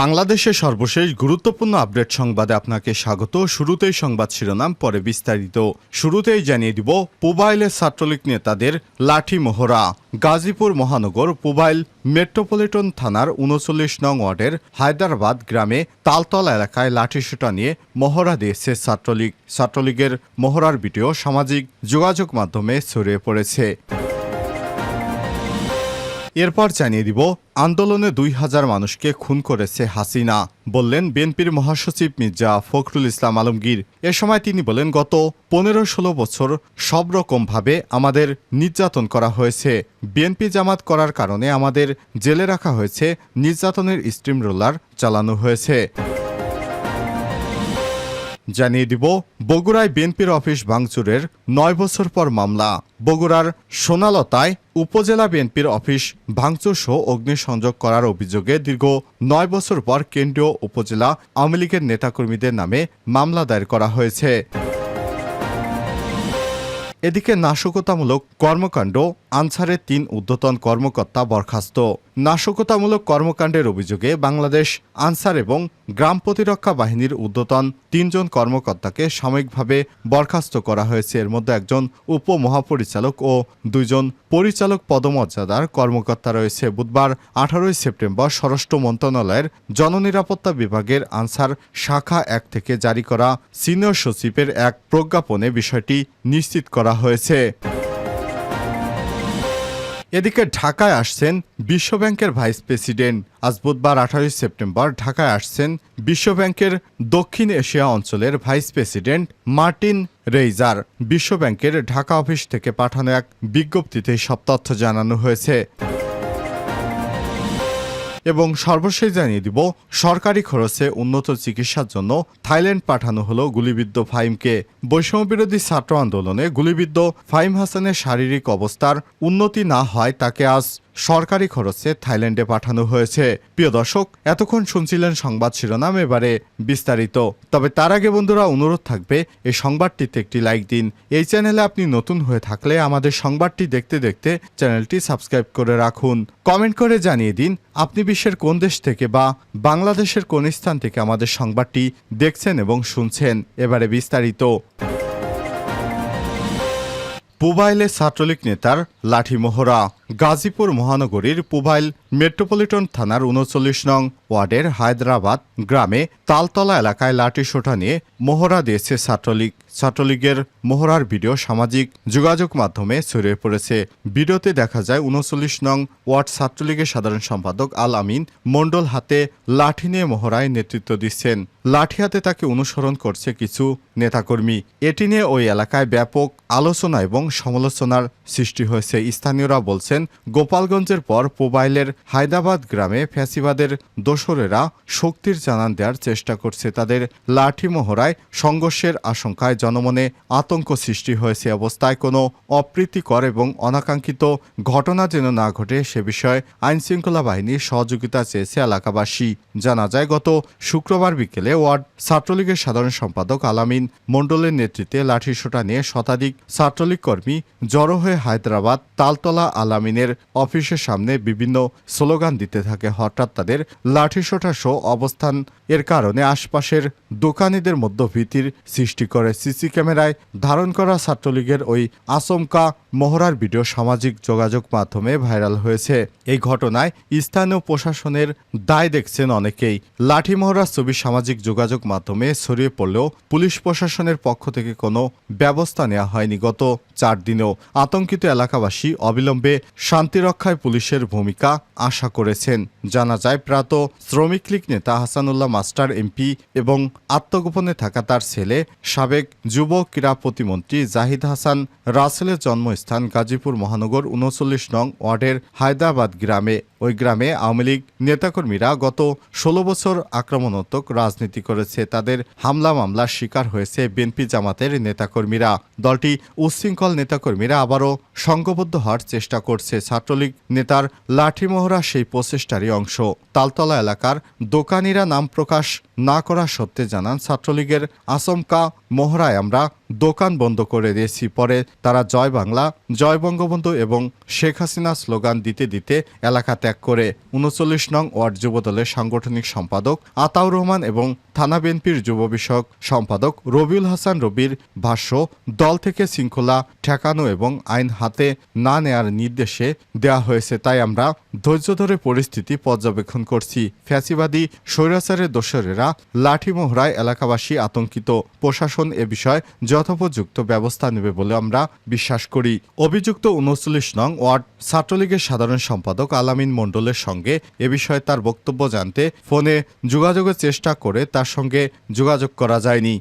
বাংলাদেশের সর্বশেষ গুরুত্বপূর্ণ আপডেট সংবাদে আপনাকে স্বাগত। শুরুতেই সংবাদ শিরোনাম, পরে বিস্তারিত। শুরুতেই জানিয়ে দিব, পুবাইলের ছাত্রলীগ নেতাদের লাঠি মোহরা। গাজীপুর মহানগর, পুবাইল মেট্রোপলিটন থানার উনচল্লিশ নং ওয়ার্ডের হায়দ্রাবাদ গ্রামে তালতলা এলাকায় লাঠিসোঁটা নিয়ে মহড়া দিয়েছে ছাত্রলীগ। ছাত্রলীগের মহড়ার ভিডিও সামাজিক যোগাযোগ মাধ্যমে ছড়িয়ে পড়েছে। এরপর জানিয়ে দিব, আন্দোলনে দুই হাজার মানুষকে খুন করেছে হাসিনা, বললেন বিএনপির মহাসচিব মির্জা ফখরুল ইসলাম আলমগীর। এ সময় তিনি বলেন, গত পনেরো ষোলো বছর সব রকমভাবে আমাদের নির্যাতন করা হয়েছে। বিএনপি জামাত করার কারণে আমাদের জেলে রাখা হয়েছে, নির্যাতনের স্টিম রোলার চালানো হয়েছে। জানিয়ে দিব বগুড়ায় বিএনপির অফিস ভাঙচুরের নয় বছর পর মামলা। বগুড়ার সোনালতায় উপজেলা বিএনপির অফিস ভাঙচুর সহ অগ্নিসংযোগ করার অভিযোগে দীর্ঘ নয় বছর পর কেন্দ্রীয় উপজেলা আওয়ামী লীগের নেতাকর্মীদের নামে মামলা দায়ের করা হয়েছে। এদিকে নাশকতামূলক কর্মকাণ্ড, আনসারের তিন ঊর্ধ্বতন কর্মকর্তা বরখাস্ত। নাশকতামূলক কর্মকাণ্ডের অভিযোগে বাংলাদেশ আনসার এবং গ্রাম প্রতিরক্ষা বাহিনীর ঊর্ধ্বতন তিনজন কর্মকর্তাকে সাময়িকভাবে বরখাস্ত করা হয়েছে। এর মধ্যে একজন উপমহাপরিচালক ও দুইজন পরিচালক পদমর্যাদার কর্মকর্তা রয়েছে। বুধবার আঠারোই সেপ্টেম্বর স্বরাষ্ট্র মন্ত্রণালয়ের জননিরাপত্তা বিভাগের আনসার শাখা এক থেকে জারি করা সিনিয়র সচিবের এক প্রজ্ঞাপনে বিষয়টি নিশ্চিত করা হয়েছে। এদিকে ঢাকায় আসছেন বিশ্বব্যাংকের ভাইস প্রেসিডেন্ট। আজ বুধবার আঠারোই সেপ্টেম্বর ঢাকায় আসছেন বিশ্বব্যাংকের দক্ষিণ এশিয়া অঞ্চলের ভাইস প্রেসিডেন্ট মার্টিন রেইজার। বিশ্বব্যাংকের ঢাকা অফিস থেকে পাঠানো এক বিজ্ঞপ্তিতে সব তথ্য জানানো হয়েছে। এবং সর্বশেষ জানিয়ে দিব, সরকারি খরচে উন্নত চিকিৎসার জন্য থাইল্যান্ড পাঠানো হলো গুলিবিদ্ধ ফাইমকে বৈষম্যবিরোধী ছাত্র আন্দোলনে গুলিবিদ্ধ ফাইম হাসানের শারীরিক অবস্থার উন্নতি না হয় তাকে আজ সরকারি খরচে থাইল্যান্ডে পাঠানো হয়েছে। প্রিয় দর্শক, এতক্ষণ শুনছিলেন সংবাদ শিরোনাম, এবারে বিস্তারিত। তবে তার আগে বন্ধুরা, অনুরোধ থাকবে, এই সংবাদটিতে একটি লাইক দিন। এই চ্যানেলে আপনি নতুন হয়ে থাকলে আমাদের সংবাদটি দেখতে দেখতে চ্যানেলটি সাবস্ক্রাইব করে রাখুন। কমেন্ট করে জানিয়ে দিন, আপনি বিশ্বের কোন দেশ থেকে বা বাংলাদেশের কোন স্থান থেকে আমাদের সংবাদটি দেখছেন এবং শুনছেন। এবারে বিস্তারিত। পুবাইলে ছাত্রলীগ নেতার লাঠি মোহরা গাজীপুর মহানগরীর পুভাইল মেট্রোপলিটন থানার উনচল্লিশ নং ওয়ার্ডের হায়দ্রাবাদ গ্রামে তালতলা এলাকায় লাঠি সোটা নিয়ে মোহরা দিয়েছে ছাত্রলীগ। ছাত্রলীগের মোহরার ভিডিও সামাজিক যোগাযোগ মাধ্যমে ছড়িয়ে পড়েছে। ভিডিওতে দেখা যায় উনচল্লিশ নং ওয়ার্ড ছাত্রলীগের সাধারণ সম্পাদক আল আমিন মণ্ডল হাতে লাঠি নিয়ে মোহরায় নেতৃত্ব দিচ্ছেন। লাঠি হাতে তাকে অনুসরণ করছে কিছু নেতাকর্মী। এটি নিয়ে ওই এলাকায় ব্যাপক আলোচনা এবং সমালোচনার সৃষ্টি হয়েছে। স্থানীয়রা বলছেন গোপালগঞ্জের পর পোবাইলের হায়দ্রাবাদ গ্রামে ফ্যাসিবাদের দোসরেরা শক্তির জানান দেওয়ার চেষ্টা করছে। তাদের লাঠি মোহরায় সংঘর্ষের আশঙ্কায় জনমনে আতঙ্ক সৃষ্টি হয়েছে অবস্থায়। কোনো অপ্রীতিকর এবং অনাকাঙ্ক্ষিত ঘটনা যেন না ঘটে সে বিষয়ে আইনশৃঙ্খলা বাহিনীর সহযোগিতা চেয়েছে এলাকাবাসী। জানা যায়, গত শুক্রবার বিকেলে ওয়ার্ড ছাত্রলীগের সাধারণ সম্পাদক আলামিন মণ্ডলের নেতৃত্বে লাঠিসোঁটা নিয়ে শতাধিক ছাত্রলীগ কর্মী জড়ো হয়ে হায়দ্রাবাদ তালতলা আলামিনের অফিসের সামনে বিভিন্ন স্লোগান দিতে থাকে। হঠাৎ তাদের লাঠিসোঁটা সহ অবস্থান। এর কারণে আশপাশের দোকানিদের মধ্যে ভীতির সৃষ্টি করে। সিসি ক্যামেরায় ধারণ করা ছাত্রলীগের ওই আচমকা মহড়ার ভিডিও সামাজিক যোগাযোগ মাধ্যমে ভাইরাল হয়েছে। এই ঘটনায় স্থানীয় প্রশাসনের দায় দেখছেন অনেকেই। লাঠি মহড়ার ছবি সামাজিক যোগাযোগ মাধ্যমে ছড়িয়ে পড়লেও পুলিশ প্রশাসনের পক্ষ থেকে কোনো ব্যবস্থা নেওয়া হয়নি। গত চার দিনেও আতঙ্কিত এলাকাবাসী অবিলম্বে শান্তি রক্ষায় পুলিশের ভূমিকা আশা করেছেন। জানা যায়, প্রাত শ্রমিক লীগ নেতা হাসানুল্লাহ মাস্টার এমপি এবং আত্মগোপনে থাকা তার ছেলে, সাবেক যুব ক্রীড়া প্রতিমন্ত্রী জাহিদ হাসান রাসেলের জন্মস্থান গাজীপুর মহানগর উনচল্লিশ নং ওয়ার্ডের হায়দ্রাবাদ গ্রামে। ওই গ্রামে আওয়ামী লীগ নেতাকর্মীরা গত ষোলো বছর আক্রমণাত্মক রাজনীতি করেছে। তাদের হামলা মামলার শিকার হয়েছে বিএনপি জামাতের নেতাকর্মীরা। দলটি উচ্ছৃঙ্খল নেতাকর্মীরা আবারও সংঘবদ্ধ হওয়ার চেষ্টা করছে। ছাত্রলীগ নেতার লাঠিমোহরা সেই প্রচেষ্টারই অংশ। তালতলা এলাকার দোকানিরা নাম প্রকাশ না করা সত্ত্বে জানান, ছাত্রলীগের আচমকা মহড়ায় আমরা দোকান বন্ধ করে দিয়েছি। পরে তারা জয় বাংলা, জয় বঙ্গবন্ধু এবং শেখ হাসিনা স্লোগান দিতে দিতে এলাকা ত্যাগ করে উনচল্লিশ নং ওয়ার্ড যুবদলের সাংগঠনিক সম্পাদক আতাউর রহমান এবং থানা বিএনপির যুব বিষয়ক সম্পাদক রবিউল হাসান রবির ভাষ্য, দল থেকে শৃঙ্খলা ঠেকানো এবং আইন হাতে না নেয়ার নির্দেশে দেয়া হয়েছে। তাই আমরা ধৈর্য ধরে পরিস্থিতি পর্যবেক্ষণ করছি। ফ্যাসিবাদী স্বৈরাচারের দোসরেরা লাঠি মোহরায় এলাকাবাসী আতঙ্কিত। প্রশাসন এ বিষয়ে যথোপযুক্ত ব্যবস্থা নেবে বলে আমরা বিশ্বাস করি। অভিযুক্ত উনচল্লিশ নং ওয়ার্ড ছাত্রলীগের সাধারণ সম্পাদক আলামিন মণ্ডলের সঙ্গে এ বিষয়ে তার বক্তব্য জানতে ফোনে যোগাযোগের চেষ্টা করে তার সঙ্গে যোগাযোগ করা যায়নি।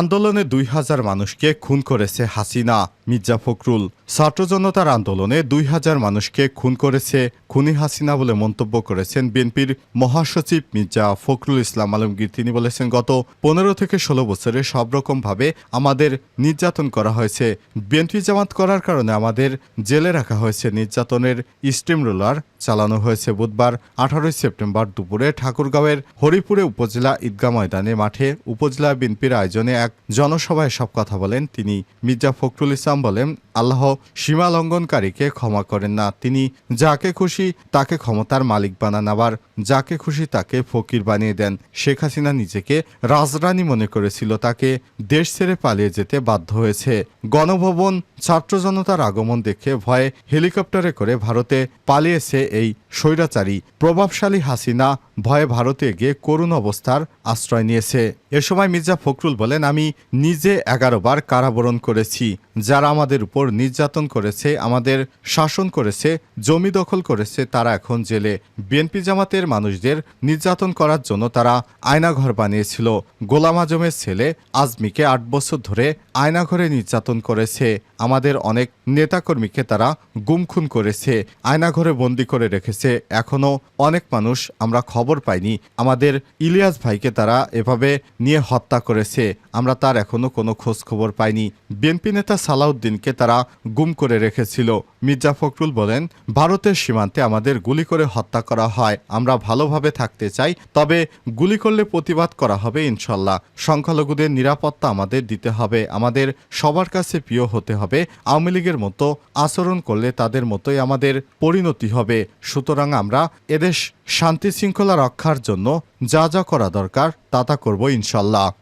আন্দোলনে দুই হাজার মানুষকে খুন করেছে হাসিনা। মির্জা ফখরুল, ছাত্র জনতার আন্দোলনে দুই হাজার মানুষকে খুন করেছে খুনি হাসিনা বলে মন্তব্য করেছেন বিএনপির মহাসচিব মির্জা ফখরুল ইসলাম আলমগীর। তিনি বলেছেন, গত পনেরো থেকে ষোলো বছরে সব রকমভাবে আমাদের নির্যাতন করা হয়েছে। বিএনপি জামাত করার কারণে আমাদের জেলে রাখা হয়েছে। নির্যাতনের স্টিম রোলার চালানো হয়েছে বুধবার, আঠারোই সেপ্টেম্বর দুপুরে ঠাকুরগাঁওয়ের হরিপুরে উপজেলা ঈদগা ময়দানে মাঠে উপজেলা বিএনপির আয়োজনে এক জনসভায় সব কথা বলেন তিনি। মির্জা ফখরুল ইসলাম বলেন, আল্লাহ সীমা লঙ্ঘনকারীকে ক্ষমা করেন না। তিনি যাকে খুশি তাকে ক্ষমতার মালিক বানান, আবার যাকে খুশি তাকে ফকির বানিয়ে দেন। শেখ হাসিনা নিজেকে রাজরানী মনে করেছিল, তাকে দেশ ছেড়ে পালিয়ে যেতে বাধ্য হয়েছে। গণভবন, ছাত্র জনতার আগমন দেখে ভয়ে হেলিকপ্টারে করে ভারতে পালিয়েছে এই স্বৈরাচারী, প্রভাবশালী হাসিনা ভয়ে ভারতে গিয়ে করুণ অবস্থার আশ্রয় নিয়েছে। এ সময় মির্জা ফখরুল বলেন, আমি নিজে এগারো বার কারাবরণ করেছি। যারা আমাদের উপর নির্যাতন করেছে, আমাদের শাসন করেছে, জমি দখল করেছে, তারা এখন জেলে। বিএনপি জামাতের মানুষদের নির্যাতন করার জন্য তারা আয়নাঘর বানিয়েছিল। গোলাম আজমের ছেলে আজমিকে আট বছর ধরে আয়নাঘরে নির্যাতন করেছে। আমাদের অনেক নেতাকর্মীকে তারা গুমখুন করেছে, আয়নাঘরে বন্দি করে রেখেছে। এখনও অনেক মানুষ আমরা খবর পাইনি। আমাদের ইলিয়াস ভাইকে তারা এভাবে নিয়ে হত্যা করেছে। আমরা তার এখনও কোনো খোঁজ খবর পাইনি। বিএনপি নেতা সালাউদ্দিনকে তারা গুম করে রেখেছিল। মির্জা ফখরুল বলেন, ভারতের সীমান্তে আমাদের গুলি করে হত্যা করা হয়। আমরা ভালোভাবে থাকতে চাই, তবে গুলি করলে প্রতিবাদ করা হবে ইনশাল্লাহ। সংখ্যালঘুদের নিরাপত্তা আমাদের দিতে হবে। আমাদের সবার কাছে প্রিয় হতে হবে। আওয়ামী লীগের মতো আচরণ করলে তাদের মতোই আমাদের পরিণতি হবে। সুতরাং আমরা এদেশ শান্তি শৃঙ্খলা রক্ষার জন্য যা যা করা দরকার তা তা করব ইনশাল্লাহ।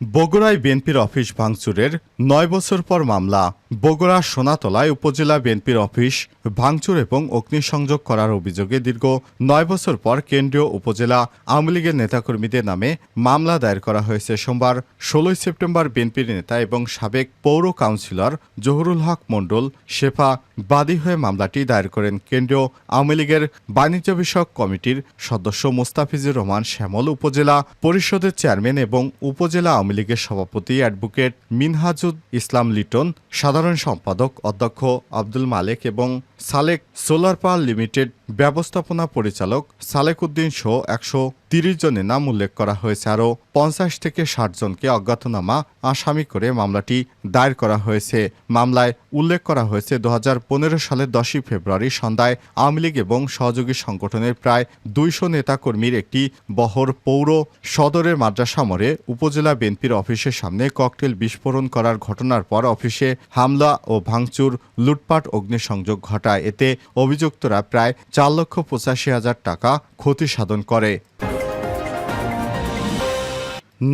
বগুড়ায় বিএনপির অফিস ভাঙচুরের নয় বছর পর মামলা। বগুড়া সোনাতলায় উপজেলা বিএনপির অফিস ভাঙচুর এবং অগ্নিসংযোগ করার অভিযোগে দীর্ঘ নয় বছর পর কেন্দ্রীয় উপজেলা আওয়ামী লীগের নেতাকর্মীদের নামে মামলা দায়ের করা হয়েছে। সোমবার ষোলোই সেপ্টেম্বর বিএনপির নেতা এবং সাবেক পৌর কাউন্সিলর জহুরুল হক মণ্ডল শেফা বাদী হয়ে মামলাটি দায়ের করেন। কেন্দ্রীয় আওয়ামী লীগের বাণিজ্য বিষয়ক কমিটির সদস্য মোস্তাফিজুর রহমান শ্যামল উপজেলা পরিষদের চেয়ারম্যান এবং উপজেলা আওয়ামী লীগের সভাপতি অ্যাডভোকেট মিনহাজুদ ইসলাম লিটন, সাধারণ সম্পাদক অধ্যক্ষ আব্দুল মালেক এবং সালেক সোলার পাওয়ার লিমিটেড ব্যবস্থাপনা পরিচালক সালেক উদ্দিন সহ একশো তিরিশ জনের নাম উল্লেখ করা হয়েছে। আরও পঞ্চাশ থেকে ষাট জনকে অজ্ঞাতনামা, আসামি করে মামলাটি দায়ের করা হয়েছে। মামলায় উল্লেখ করা হয়েছে, দুহাজার পনেরো সালের দশই ফেব্রুয়ারি সন্ধ্যায় আওয়ামী লীগ এবং সহযোগী সংগঠনের প্রায় দুইশো নেতাকর্মীর একটি বহর পৌর সদরের মাদ্রাসা মোড়ে উপজেলা বিএনপির অফিসের সামনে ককটেল বিস্ফোরণ করার ঘটনার পর অফিসে হামলা ও ভাঙচুর, লুটপাট, অগ্নিসংযোগ ঘটায়। এতে অভিযুক্তরা প্রায় চার লক্ষ পঁচাশি হাজার টাকা ক্ষতি সাধন করে।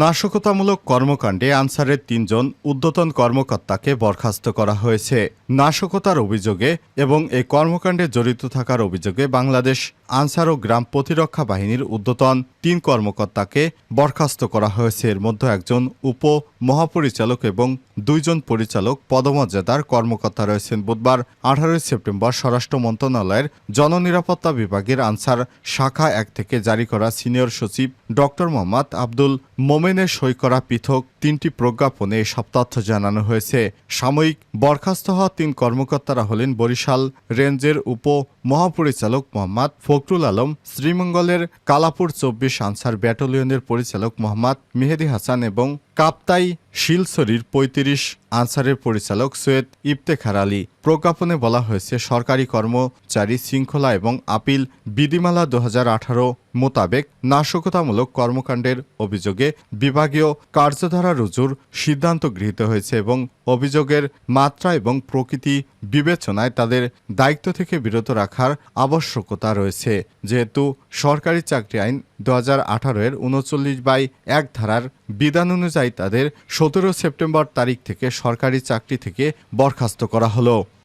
নাশকতামূলক কর্মকাণ্ডে আনসারের তিনজন উদ্যতন কর্মকর্তাকে বরখাস্ত করা হয়েছে। নাশকতার অভিযোগে এবং এই কর্মকাণ্ডে জড়িত থাকার অভিযোগে বাংলাদেশ আনসার ও গ্রাম প্রতিরক্ষা বাহিনীর ঊর্ধ্বতন তিন কর্মকর্তাকে বরখাস্ত করা হয়েছে। এর মধ্যে একজন উপ মহাপরিচালক এবং দুইজন পরিচালক পদমর্যাদার কর্মকর্তা রয়েছেন। বুধবার আঠারোই সেপ্টেম্বর স্বরাষ্ট্র মন্ত্রণালয়ের জননিরাপত্তা বিভাগের আনসার শাখা এক থেকে জারি করা সিনিয়র সচিব ডক্টর মোহাম্মদ আব্দুল মোমেনের সই করা পৃথক তিনটি প্রজ্ঞাপনে এসব তথ্য জানানো হয়েছে। সাময়িক বরখাস্ত হওয়া তিন কর্মকর্তারা হলেন বরিশাল রেঞ্জের উপ মহাপরিচালক মোহাম্মদ ফখরুল আলম শ্রীমঙ্গলের কালাপুর চব্বিশ আনসার ব্যাটালিয়নের পরিচালক মোহাম্মদ মেহেদি হাসান এবং কাপ্তাই শিলসরির পঁয়ত্রিশ আনসারের পরিচালক সৈয়দ ইফতেখার আলী। প্রজ্ঞাপনে বলা হয়েছে, সরকারি কর্মচারী শৃঙ্খলা এবং আপিল বিধিমালা দু হাজার আঠারো মোতাবেক নাশকতামূলক কর্মকাণ্ডের অভিযোগে বিভাগীয় কার্যধারা রুজুর সিদ্ধান্ত গৃহীত হয়েছে এবং অভিযোগের মাত্রা এবং প্রকৃতি বিবেচনায় তাদের দায়িত্ব থেকে বিরত রাখার আবশ্যকতা রয়েছে। যেহেতু সরকারি চাকরি আইন দু হাজার আঠারো এর উনচল্লিশ বাই এক ধারার বিধান অনুযায়ী তাদের সতেরো সেপ্টেম্বর তারিখ থেকে সরকারি চাকরি থেকে বরখাস্ত করা হলো।